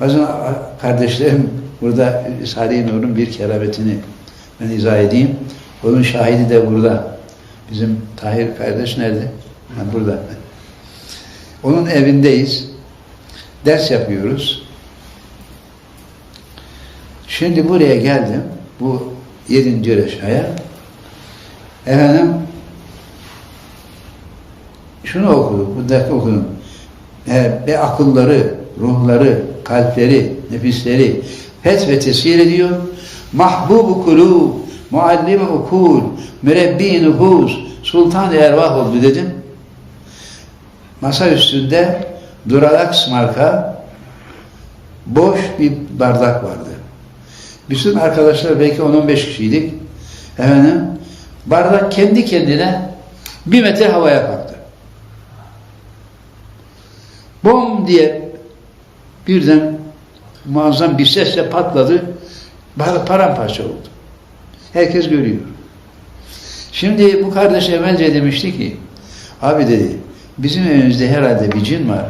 Bazen kardeşlerim burada Risale-i Nur'un bir kerametini ben izah edeyim. Onun şahidi de burada. Bizim Tahir kardeş nerede? Ha, burada. Onun evindeyiz. Ders yapıyoruz. Şimdi buraya geldim. Bu yedinci reşaya. Efendim şunu okudum, bu dersi okudum. E, ve akılları, ruhları, kalpleri, nefisleri feth ve tesir ediyor. Mahbubu kulub, muallim ukul, mürebbi nüfus, sultan ervah oldu dedim. Masa üstünde Duralax marka boş bir bardak vardı. Bütün arkadaşlar belki 10-15 kişiydik. Efendim, bardak kendi kendine bir metre havaya kalktı. Bom diye birden muazzam bir sesle patladı. Paramparça oldu. Herkes görüyor. Şimdi bu kardeş evvelce demişti ki, abi dedi, bizim evimizde herhalde bir cin var.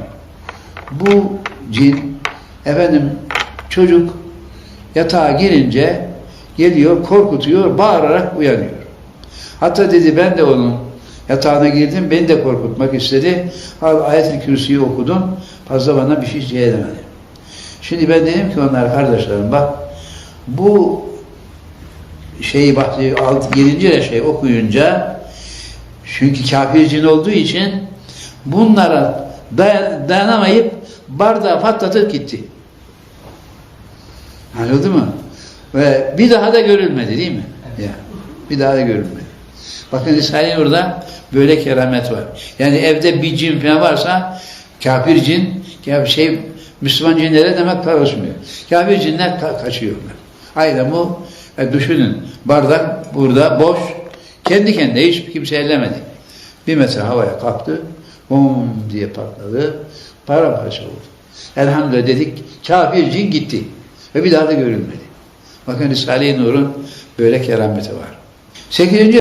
Bu cin, efendim çocuk yatağa girince geliyor, korkutuyor, bağırarak uyanıyor. Hatta dedi ben de onun yatağına girdim, beni de korkutmak istedi. Abi ayet-i kürsüyü okudum, fazla bana bir şey edemedi. Şimdi ben dedim ki onlar kardeşlerim bak, bu şeyi bahsediyor, 7. şey okuyunca çünkü kafir cin olduğu için bunlara dayan, dayanamayıp bardağı patlatıp gitti. Anladın mı? Ve bir daha da görülmedi değil mi? Ya, bir daha da görülmedi. Bakın Risale-i Nur'da böyle keramet var. Yani evde bir cin falan varsa kafir cin, şey Müslüman cinlere demek karışmıyor. Kafir cinler ka- kaçıyorlar. Aynen bu. E, düşünün. Bardak burada boş. Kendi kendine hiç kimse ellemedi. Bir metre havaya kalktı. Bum diye patladı. Paramparça oldu. Elhamdülillah dedik. Kafir cin gitti. Ve bir daha da görülmedi. Bakın Risale-i Nur'un böyle kerameti var. Sekizinci